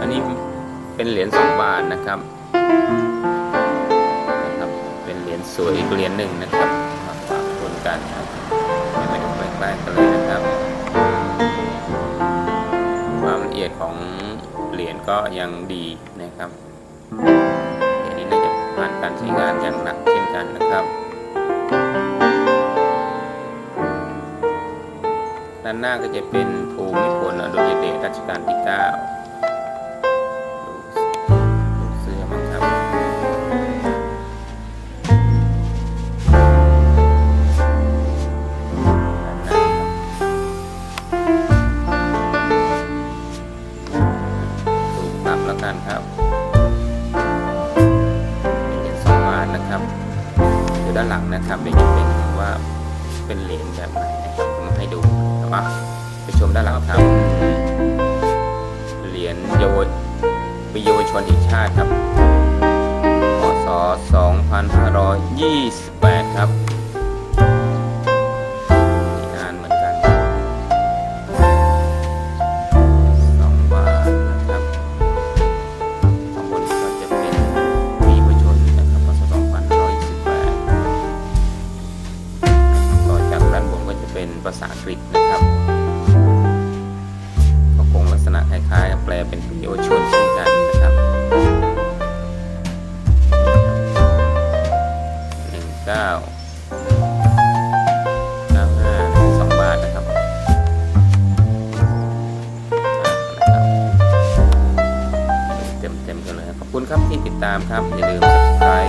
อันนี้เป็นเหรียญสองบาทนะครับนะครับ เป็นเหรียญสวยอีกเหรียญหนึ่งนะครับมาฝากคนกันครับมาดูใกล้ๆกันเลยนะครับ ความละเอียดของเหรียญก็ยังดีนะครับเหรียญนี้น่าจะผ่านการใช้งานอย่างหนักเช่นกันนะครับด้านหน้าก็จะเป็นภูมิพลอดุลยเดชรัชกาลที่ 9 ด้านหลังนะครับเดี๋ยวจะเป็นว่าเป็นเหรียญแบบไหนนะครับผมาให้ดูครับไปชมด้านหลังครับเหรียญเยาวปีเยาวชนแห่งชาติครับพศ2528 ครับ ภาษาอังกฤษนะครับ ก็คงลักษณะคล้ายๆ แปลเป็นปีเยาวชนเช่นกันนะครับหนึ่งเก้าเก้าห้าสองบาทนะครับเต็มเต็มๆกันเลยขอบคุณครับที่ติดตามครับ อย่าลืม subscribe